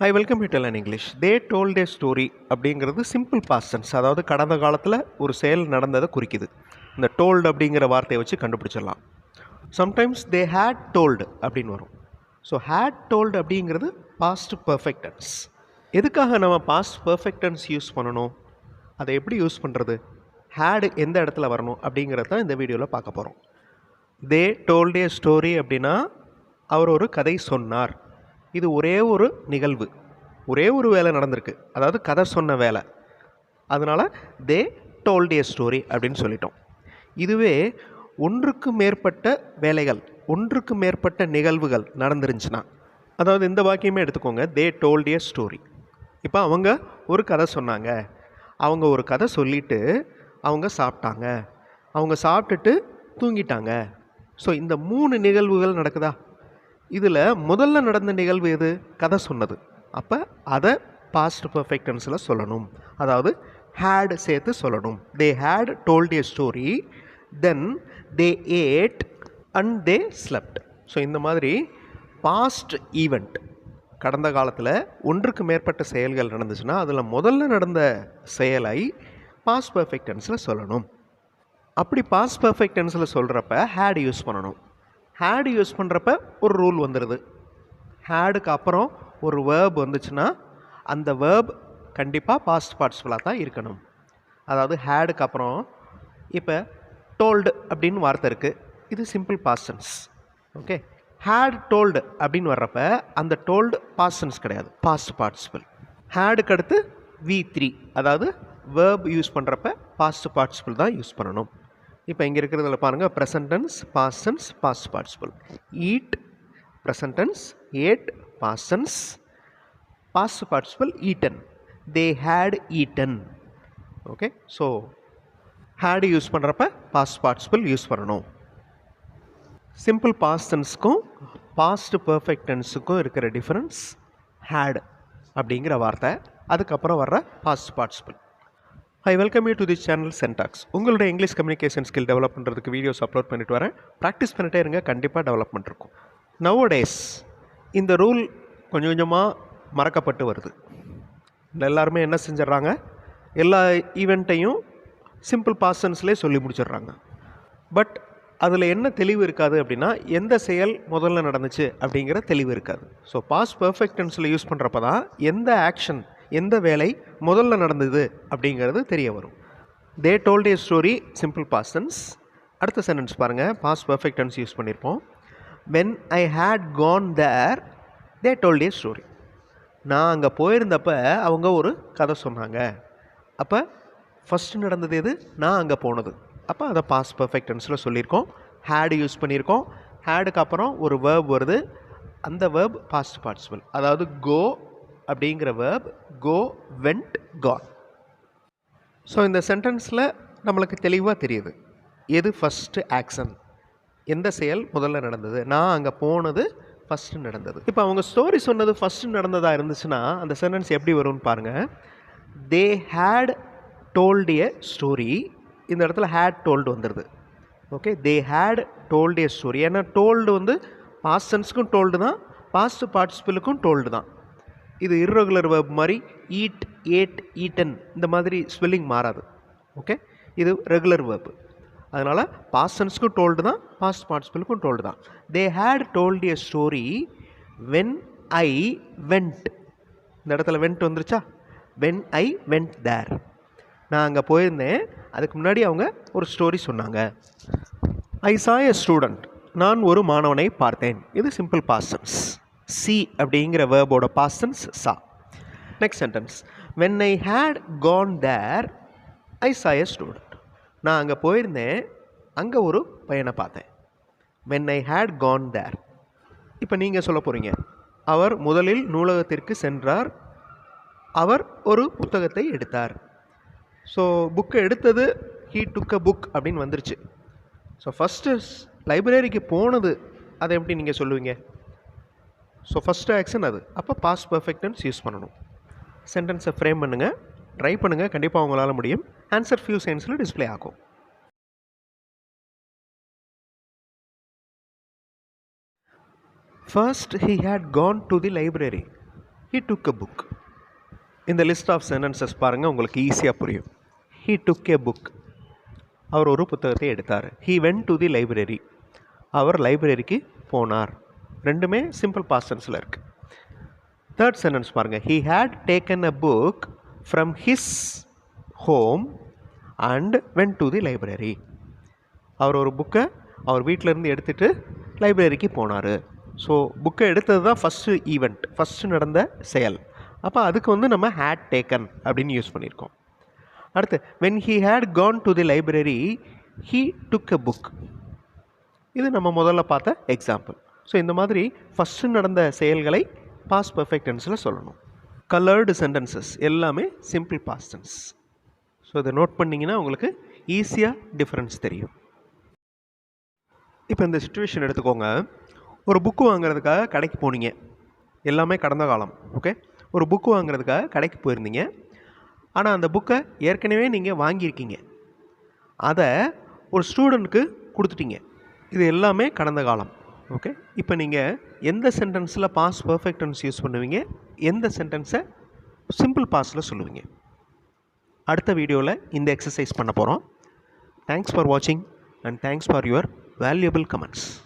I welcome you tell an English they told a story அப்படிங்கிறது simple past tense அதாவது கடந்த காலத்தில் ஒரு செயல் நடந்ததை குறிக்குது. இந்த டோல்டு அப்படிங்கிற வார்த்தையை வச்சு கண்டுபிடிச்சிடலாம். சம்டைம்ஸ் தே ஹேட் டோல்டு அப்படின்னு வரும். ஸோ ஹேட் டோல்டு அப்படிங்கிறது பாஸ்ட் பர்ஃபெக்டன்ஸ் எதுக்காக நம்ம பாஸ்ட் பர்ஃபெக்டன்ஸ் யூஸ் பண்ணணும்? அதை எப்படி யூஸ் பண்ணுறது ஹேடு எந்த இடத்துல வரணும் அப்படிங்கிறத தான் இந்த வீடியோவில் பார்க்க போகிறோம் தே டோல்ட் ஏ ஸ்டோரி அப்படின்னா அவர் ஒரு கதை சொன்னார். இது ஒரே ஒரு நிகழ்வு. ஒரே ஒரு வேலை நடந்திருக்கு. அதாவது கதை சொன்ன வேலை. அதனால் தே டோல்ட் ஏ ஸ்டோரி அப்படின்னு சொல்லிட்டோம். இதுவே ஒன்றுக்கு மேற்பட்ட வேலைகள் ஒன்றுக்கு மேற்பட்ட நிகழ்வுகள் நடந்துருந்துச்சுன்னா அதாவது இந்த வாக்கியமே எடுத்துக்கோங்க. தே டோல்ட் ஏ ஸ்டோரி இப்போ அவங்க ஒரு கதை சொன்னாங்க. அவங்க ஒரு கதை சொல்லிட்டு அவங்க சாப்பிட்டாங்க. அவங்க சாப்பிட்டுட்டு தூங்கிட்டாங்க. ஸோ இந்த மூணு நிகழ்வுகள் நடக்குதா? இதில் முதல்ல நடந்த நிகழ்வு எது? கதை சொன்னது. அப்போ அதை பாஸ்ட் பர்ஃபெக்ட் டென்ஸில் சொல்லணும். அதாவது ஹேட் சேர்த்து சொல்லணும். They had told a story then they ate and they slept so இந்த மாதிரி பாஸ்ட் ஈவெண்ட் கடந்த காலத்தில் ஒன்றுக்கு மேற்பட்ட செயல்கள் நடந்துச்சுன்னா அதில் முதல்ல நடந்த செயலை பாஸ்ட் பர்ஃபெக்ட் டென்ஸில் சொல்லணும். அப்படி பாஸ்ட் பர்ஃபெக்ட் டென்ஸில் சொல்கிறப்ப ஹேட் யூஸ் பண்ணணும். ஹேடு யூஸ் பண்ணுறப்ப ஒரு ரூல் வந்துடுது ஹேடுக்கு அப்புறம் ஒரு வேர்ப் வந்துச்சுன்னா அந்த வேர்ப் கண்டிப்பாக பாஸ்ட் பார்ட்ஸ்ஃபுல்லாக தான் இருக்கணும். அதாவது ஹேடுக்கு அப்புறம் இப்போ டோல்டு அப்படின்னு வார்த்தை இருக்குது இது simple past tense okay had told அப்படின்னு வர்றப்ப அந்த டோல்டு பாஸ்டன்ஸ் கிடையாது. பாஸ்ட் பார்ட்ஸ்பிள் ஹேடுக்கு அடுத்து வி த்ரீ அதாவது வேர்ப் யூஸ் பண்ணுறப்ப பாஸ்ட் பார்ட்ஸ்பிள் தான் யூஸ் பண்ணணும். இப்போ இங்கே இருக்கிறதுல பாருங்கள் present tense past tense past participle eat present tense ate past tense past participle eaten they had eaten okay so had use பண்ணுறப்ப பாஸ்ட் பார்ட்டிசிபிள் யூஸ் பண்ணணும். சிம்பிள் பாஸ்டன்ஸுக்கும் பாஸ்ட் பர்ஃபெக்ட் டென்ஸுக்கும் இருக்கிற டிஃப்ரென்ஸ் ஹேட் அப்படிங்கிற வார்த்தை. அதுக்கப்புறம் வர்ற past participle I welcome you to the channel Syntax உங்களுடைய இங்கிலீஷ் கம்யூனிகேஷன் ஸ்கில் டெவலப் பண்ணுறதுக்கு வீடியோஸ் அப்லோட் பண்ணிட்டு வரேன். ப்ராக்டிஸ் பண்ணிட்டே இருங்க கண்டிப்பாக டெவலப்மெண்ட் இருக்கும். நவோ டேஸ் இந்த ரூல் கொஞ்சம் கொஞ்சமாக மறக்கப்பட்டு வருது. எல்லாருமே என்ன செஞ்சிடறாங்க? எல்லா ஈவெண்ட்டையும் சிம்பிள் பாசன்ஸ்லேயே சொல்லி முடிச்சிடுறாங்க. பட் அதில் என்ன தெளிவு இருக்காது அப்படின்னா எந்த செயல் முதல்ல நடந்துச்சு அப்படிங்கிற தெளிவு இருக்காது. ஸோ பாஸ் பர்ஃபெக்ட் டென்ஸில் யூஸ் பண்ணுறப்ப தான் எந்த ஆக்ஷன் எந்த வேலை முதல்ல நடந்தது அப்படிங்கிறது தெரிய வரும். They told a story simple past tense அடுத்த சென்டென்ஸ் பாருங்கள் பாஸ் பர்ஃபெக்ட் டென்ஸ் யூஸ் பண்ணியிருப்போம் when I had gone there they told a story நான் அங்கே போயிருந்தப்ப அவங்க ஒரு கதை சொன்னாங்க. அப்போ ஃபஸ்ட்டு நடந்தது எது? நான் அங்கே போனது. அப்போ அதை பாஸ்ட் பர்ஃபெக்ட் டென்ஸில் சொல்லியிருக்கோம். ஹேடு யூஸ் பண்ணியிருக்கோம். ஹேடுக்கு அப்புறம் ஒரு வேர்ப் வருது. அந்த வேர்ப் பாஸ்ட் பார்ட்டிசிபிள் அதாவது கோ அப்படிங்கிற verb go went gone so இந்த சென்டென்ஸில் நம்மளுக்கு தெளிவாக தெரியுது. எது ஃபஸ்ட்டு ஆக்ஷன் எந்த செயல் முதல்ல நடந்தது? நான் அங்கே போனது ஃபஸ்ட்டு நடந்தது. இப்போ அவங்க ஸ்டோரி சொன்னது ஃபஸ்ட்டு நடந்ததாக இருந்துச்சுன்னா அந்த சென்டென்ஸ் எப்படி வரும்னு பாருங்கள் they had told a story இந்த இடத்துல ஹேட் டோல்டு வந்துடுது okay they had told a story ஏன்னா டோல்டு வந்து பாஸ்டன்ஸுக்கும் டோல்டு தான் பாஸ்ட் பார்ட்டிசிபிளுக்கும் டோல்டு தான். இது இர்ரெகுலர் வேர்ப் மாதிரி ஈட் ஏட் ஈட்டன் இந்த மாதிரி ஸ்வெல்லிங் மாறாது. ஓகே இது ரெகுலர் வேர்ப் அதனால் பாஸ்டன்ஸ்க்கும் டோல்டு தான் பாஸ்ட் பார்ட்டிசிபிளுக்கும் டோல்டு தான். They had told a story when I went இந்த இடத்துல வெண்ட் வந்துருச்சா? வென் ஐ வெண்ட் தேர் நான் அங்கே போயிருந்தேன். அதுக்கு முன்னாடி அவங்க ஒரு ஸ்டோரி சொன்னாங்க. ஐ சா எ ஸ்டூடெண்ட் நான் ஒரு மாணவனை பார்த்தேன். இது சிம்பிள் பாஸ்டன்ஸ் சி அப்படிங்கிற வேர்போட past tense saw next sentence when I had gone there I saw a student நான் அங்கே போயிருந்தேன் அங்கே ஒரு பையனை பார்த்தேன். When I had gone there இப்போ நீங்கள் சொல்ல போகிறீங்க அவர் முதலில் நூலகத்திற்கு சென்றார். அவர் ஒரு புத்தகத்தை எடுத்தார். ஸோ புக்கை எடுத்தது ஹீ டுக் அ புக் அப்படின்னு வந்துருச்சு. ஸோ ஃபஸ்ட்டு லைப்ரரிக்கு போனது அதை எப்படி நீங்கள் சொல்லுவீங்க? ஸோ ஃபஸ்ட்டு ஆக்ஷன் அது. அப்போ பாஸ்ட் பர்ஃபெக்டன்ஸ் யூஸ் பண்ணணும். சென்டென்ஸை ஃப்ரேம் பண்ணுங்கள் ட்ரை பண்ணுங்கள் கண்டிப்பாக உங்களால் முடியும். ஆன்சர் ஃபியூ செகண்ட்ஸில் டிஸ்ப்ளே ஆகும். First he had gone to the library he took a book இந்த லிஸ்ட் ஆஃப் சென்டென்சஸ் பாருங்கள் உங்களுக்கு ஈஸியாக புரியும். ஹீ டுக் எ புக் அவர் ஒரு புத்தகத்தை எடுத்தார். He went to the library அவர் லைப்ரரிக்கு போனார். ரெண்டுமே சிம்பிள் பாஸ்டன்ஸில் இருக்குது தேர்ட் சென்டென்ஸ் பாருங்கள் he had taken a book from his home and went to the library அவர் ஒரு புக்கை அவர் வீட்டிலேருந்து எடுத்துகிட்டு லைப்ரரிக்கு போனார். ஸோ புக்கை எடுத்தது தான் ஃபஸ்ட்டு ஈவெண்ட் ஃபஸ்ட்டு நடந்த செயல். அப்போ அதுக்கு வந்து நம்ம ஹேட் டேக்கன் அப்படின்னு யூஸ் பண்ணியிருக்கோம் அடுத்து when he had gone to the library he took a book இது நம்ம முதல்ல பார்த்த எக்ஸாம்பிள் ஸோ இந்த மாதிரி ஃபஸ்ட்டு நடந்த செயல்களை பாஸ் பர்ஃபெக்ட் டென்ஸில் சொல்லணும். கலர்டு சென்டென்சஸ் எல்லாமே சிம்பிள் பாஸ்ட் டென்ஸ் ஸோ இதை நோட் பண்ணிங்கன்னா உங்களுக்கு ஈஸியாக டிஃப்ரென்ஸ் தெரியும். இப்போ இந்த சுச்சுவேஷன் எடுத்துக்கோங்க. ஒரு புக்கு வாங்குறதுக்காக கடைக்கு போனீங்க. எல்லாமே கடந்த காலம் ஓகே ஒரு புக்கு வாங்குறதுக்காக கடைக்கு போயிருந்தீங்க. ஆனால் அந்த புக்கை ஏற்கனவே நீங்கள் வாங்கியிருக்கீங்க. அதை ஒரு ஸ்டூடெண்ட்க்கு கொடுத்துட்டீங்க. இது எல்லாமே கடந்த காலம். ஓகே இப்போ நீங்கள் எந்த சென்டென்ஸில் பாஸ் பர்ஃபெக்ட் டென்ஸ் யூஸ் பண்ணுவீங்க? எந்த சென்டென்ஸை சிம்பிள் பாஸில் சொல்லுவீங்க? அடுத்த வீடியோவில் இந்த எக்ஸசைஸ் பண்ண போகிறோம் தேங்க்ஸ் ஃபார் வாட்சிங் and thanks for your valuable comments